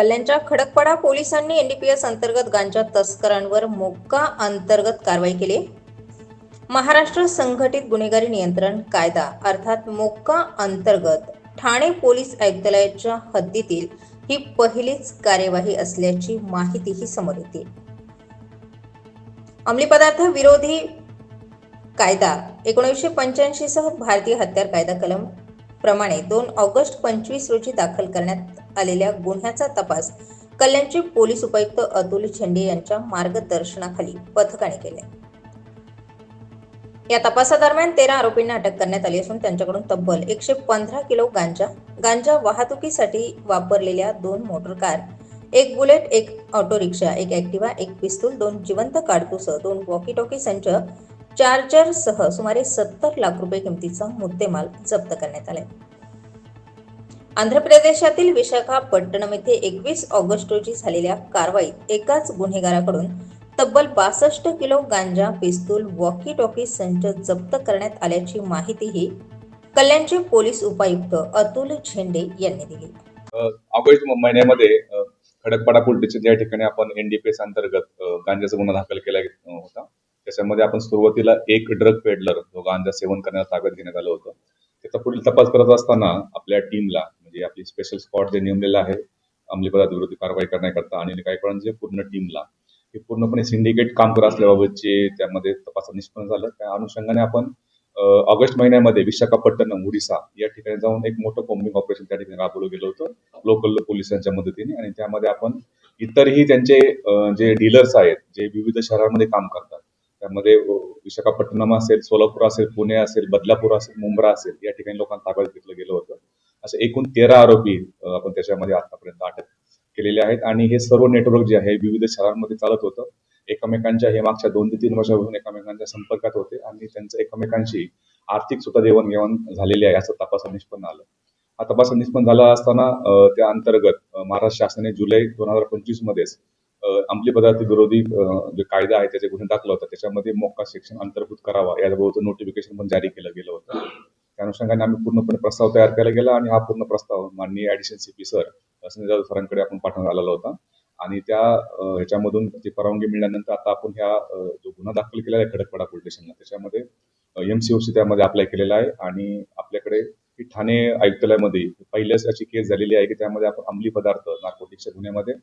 कल्याणच्या खडकपाडा पोलिसांनी एनडीपीएस अंतर्गत गांजा तस्करांवर मोक्का अंतर्गत कारवाई केली. महाराष्ट्र संघटित गुन्हेगारी नियंत्रण कायदा अर्थात मोक्का अंतर्गत ठाणे पोलीस आयुक्तालयाच्या हद्दीतील ही पहिलीच कार्यवाही असल्याची माहितीही समोर येते. अंमली पदार्थ विरोधी कायदा एकोणीसशे पंच्याऐंशी सह भारतीय हत्यार कायदा कलम प्रमाणे दोन ऑगस्ट पंचवीस रोजी दाखल करण्यात आलेल्या गुन्ह्याचा तपास कल्याणचे पोलीस उपायुक्त अतुल झेंडे यांच्या मार्गदर्शनाखाली पथकाने केले. या तपासादरम्यान तेरा आरोपींना अटक करण्यात आली असून त्यांच्याकडून तब्बल एकशे पंधरा किलो गांजा गांजा वाहतुकीसाठी वापरलेल्या दोन मोटर कार एक बुलेट एक ऑटो रिक्षा एक ऍक्टिवा एक पिस्तूल दोन जिवंत काडतुसं दोन वॉकी टॉकी संच चार्जर सह सुमारे सत्तर लाख रुपये किमतीचा मुद्देमाल जप्त करण्यात आलाय. आंध्र प्रदेशातील विशाखापट्टणम येथे एकवीस ऑगस्ट रोजी झालेल्या कारवाईत एकाच गुन्हेगाराकडून तब्बल बासष्ट किलो गांजा पिस्तूल वॉकी टॉकी संच जप्त करण्यात आल्याची माहितीही कल्याणचे पोलीस उपायुक्त अतुल झेंडे यांनी दिली. ऑगस्ट महिन्यामध्ये खडकपाडा पोलीस स्टेशन या ठिकाणी आपण एनडीपीएस अंतर्गत गांजाचा गुन्हा दाखल केला होता त्याच्यामध्ये आपण सुरुवातीला एक ड्रग पेडलर जो गांजा सेवन करण्याला ताब्यात घेण्यात आलं होतं त्याचा पुढील तपास करत असताना आपल्या टीमला म्हणजे आपली स्पेशल स्कॉट जे नेमलेलं आहे अंमली पदार्थ विरोधी कारवाई करण्याकरता आणि गायकवाडांच्या पूर्ण टीमला हे पूर्णपणे सिंडिकेट काम करत असल्याबाबतचे त्यामध्ये तपास निष्पन्न झालं. त्या अनुषंगाने आपण ऑगस्ट महिन्यामध्ये विशाखापट्टणम ओडिसा या ठिकाणी जाऊन एक मोठं कॉम्बिंग ऑपरेशन त्या ठिकाणी राबवलं गेलं होतं. लोकल पोलिसांच्या मदतीने आणि त्यामध्ये आपण इतरही त्यांचे जे डीलर्स आहेत जे विविध शहरांमध्ये काम करतात त्यामध्ये विशाखापट्टणम असेल सोलापूर असेल पुणे असेल बदलापूर असेल मुंब्रा असेल या ठिकाणी लोकांना ताब्यात घेतलं गेलं होतं. असे एकूण तेरा आरोपी आपण त्याच्यामध्ये आतापर्यंत अटक केलेले आहेत. आणि हे सर्व नेटवर्क जे आहे विविध शहरांमध्ये चालत होतं. एकमेकांच्या हे मागच्या दोन ते तीन वर्षापासून एकमेकांच्या संपर्कात होते आणि त्यांचं एकमेकांशी आर्थिक सुद्धा देवाणघेवाण झालेली आहे असं तपासात निष्पन्न आलं. हा तपासात निष्पन्न झाला असताना त्या अंतर्गत महाराष्ट्र शासनाने जुलै दोन हजार पंचवीस मध्येच अंमली पदार्थ विरोधी जे कायदा आहे त्याचे गुन्हे दाखल होता. त्याच्यामध्ये मोक्का सेक्शन अंतर्भूत करावा याबाबत नोटिफिकेशन पण जारी केलं गेलं होतं. अनुषंगाने आम्ही पूर्णपणे प्रस्ताव तयार केला गेला आणि हा पूर्ण प्रस्ताव माननीय C CP sir Sanjay Jadhav सरांकडे आपण पाठवण्यात आलेला होता. आणि त्या ह्याच्यामधून ती परवानगी मिळाल्यानंतर आता आपण ह्या जो गुन्हा दाखल केलेला आहे खडकपाडा पोलीस स्टेशनला त्याच्यामध्ये एमसीओसी त्यामध्ये अप्लाय केलेला आहे. आणि आपल्याकडे ही ठाणे आयुक्तालयामध्ये पहिल्याच अशी केस झालेली आहे की त्यामध्ये आपण अंमली पदार्थ नार्कोटिक्सच्या गुन्ह्यामध्ये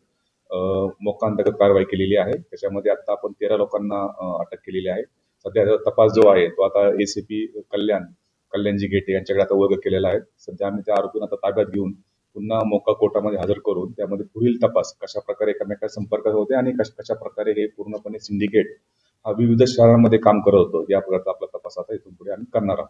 मोकांतर्गत कारवाई केलेली आहे. त्याच्यामध्ये आता आपण तेरा लोकांना अटक केलेली आहे. सध्या तपास जो आहे तो आता एसीपी कल्याण कल्याणजी गेटे यांच्याकडे आता वर्ग केलेला आहे. सध्या आम्ही त्या आरोपींना आता ताब्यात घेऊन पुन्हा मोका कोर्टामध्ये हजर करून त्यामध्ये पुढील तपास कशा प्रकारे एकमेकांच्या संपर्कात होते आणि कशा कशा प्रकारे हे पूर्णपणे सिंडिकेट हा विविध शहरांमध्ये काम करत होतो या प्रकारचा आपला तपास आता इथून पुढे आम्ही करणार आहोत.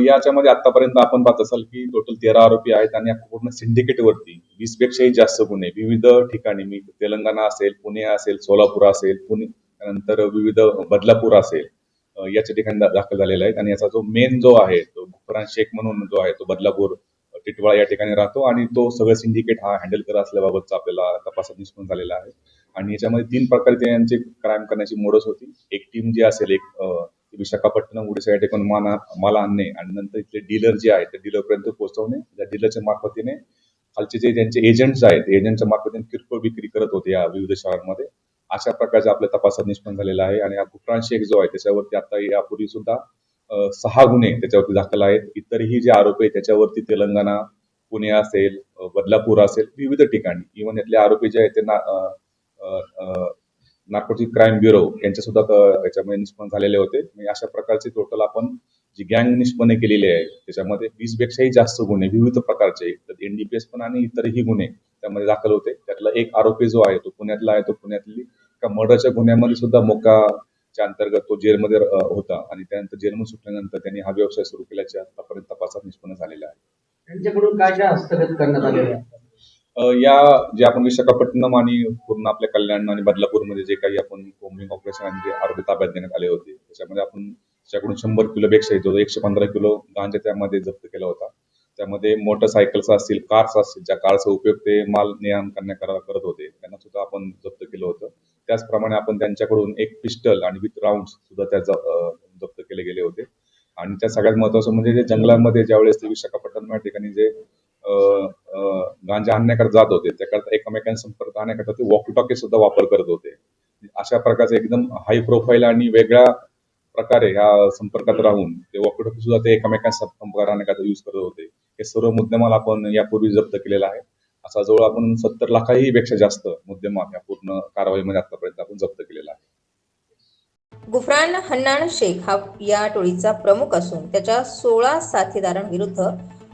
याच्यामध्ये आतापर्यंत आपण पाहत असाल की टोटल तेरा आरोपी आहेत आणि पूर्ण सिंडिकेट वरती वीस पेक्षाही जास्त गुन्हे विविध ठिकाणी मी तेलंगणा असेल पुणे असेल सोलापूर असेल पुणे त्यानंतर विविध बदलापूर असेल याच्या ठिकाणी दाखल झालेला आहे. आणि याचा जो मेन जो आहे तो गुफरान शेख म्हणून जो आहे तो बदलापूर टिटवाळा या ठिकाणी राहतो. आणि तो सगळं सिंडिकेट हा हँडल करत असल्याबाबतचा आपल्याला तपासात निष्पन्न झालेला आहे. आणि याच्यामध्ये तीन प्रकारे त्यांचे क्राईम करण्याची मोडस होती. एक टीम जी असेल एक विशाखापट्टणम उडीसा या ठिकाणी माना माल आणणे आणि नंतर इथले डीलर जे आहेत त्या डीलरपर्यंत पोहोचवणे. त्या डीलरच्या मार्फतीने खालचे जे त्यांचे एजंट्स आहेत एजंटच्या मार्फतीने किरकोळ विक्री करत होते या विविध शहरांमध्ये. अशा प्रकारच्या आपल्या तपासात निष्पन्न झालेला आहे. आणि हा शेख जो आहे त्याच्यावरती आता यापूर्वी सुद्धा सहा गुन्हे त्याच्यावरती दाखल आहेत. इतरही जे आरोपी आहेत त्याच्यावरती तेलंगणा पुणे असेल बदलापूर असेल विविध ठिकाणी. इव्हन यातले आरोपी जे आहेत ते ना क्राईम ब्युरो यांच्या सुद्धा याच्यामध्ये निष्पन्न झालेले होते. म्हणजे अशा प्रकारचे टोटल आपण जी गँग निष्पन्न केलेली आहे त्याच्यामध्ये वीस पेक्षाही जास्त गुन्हे विविध प्रकारचे. एनडीपीएस पण आणि इतरही गुन्हे त्यामध्ये दाखल होते. त्यातला एक आरोपी जो आहे तो पुण्यातला आहे तो पुण्यातली एका मर्डरच्या गुन्ह्यामध्ये सुद्धा मोकाच्या अंतर्गत तो जेलमध्ये होता. आणि त्यानंतर जेलमधून सुटल्यानंतर त्यांनी हा व्यवसाय सुरू केल्याचे आतापर्यंत तपासात निष्पन्न झालेला आहे. त्यांच्याकडून काय काय हस्तगत करण्यात अ, या जे आपण विशाखापट्टणम आणि पूर्ण आपल्या कल्याण आणि बदलापूरमध्ये जे काही आपण कोम्बिंग ऑपरेशन आणि आरोपी ताब्यात देण्यात आले होते त्याच्यामध्ये आपण त्याच्याकडून शंभर किलोपेक्षा जो एकशे पंधरा किलो गांजा त्यामध्ये जप्त केला होता. त्यामध्ये मोटरसायकल्स असतील कार्स असतील ज्या कारचा उपयोग ते माल ने आण करण्या करा- करत होते त्यांना सुद्धा आपण जप्त केलं होतं. त्याचप्रमाणे आपण त्यांच्याकडून एक पिस्टल आणि विथ राऊंड सुद्धा त्या जप्त केले गेले होते. आणि त्या सगळ्यात महत्वाचं म्हणजे जे जंगलामध्ये ज्यावेळेस ते विशाखापट्टणम या ठिकाणी जे गांजा आणण्याकडे जात होते त्याकरता एकमेकांना संपर्क आणण्याकरता ते वॉकी टॉकी सुद्धा वापर करत होते. अशा प्रकारचे एकदम हाय प्रोफाईल आणि वेगळ्या प्रकारे ह्या संपर्कात राहून ते वॉकी टॉकी सुद्धा ते एकमेकांना संपर्क आणण्याकरता युज करत होते. हे सर्व मुद्देमाल आपण यापूर्वी जप्त केलेला आहे असा जवळ आपण सत्तर लाखाही पेक्षा जास्त मुद्देमाल या पूर्ण कारवाईमध्ये आतापर्यंत आपण जप्त केलेला आहे. गुफरान हन्नान शेख हा या टोळीचा प्रमुख असून त्याच्या सोळा साथीदारांविरुद्ध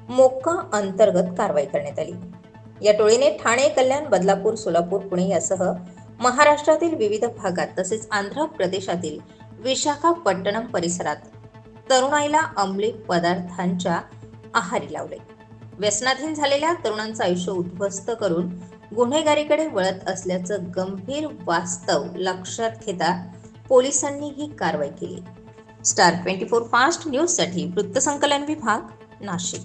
मोक्का अंतर्गत कारवाई करण्यात आली. या टोळीने ठाणे कल्याण बदलापूर सोलापूर पुणे यासह महाराष्ट्रातील विविध भागात तसेच आंध्र प्रदेशातील विशाखापट्टणम परिसरात तरुणाईला अंमली पदार्थांच्या आहारी लावले. व्यसनाधीन झालेल्या तरुणांचं आयुष्य उद्ध्वस्त करून गुन्हेगारीकडे वळत असल्याचं गंभीर वास्तव लक्षात घेता पोलिसांनी ही कारवाई केली. स्टार ट्वेंटी फोर फास्ट न्यूजसाठी वृत्तसंकलन विभाग नाशिक.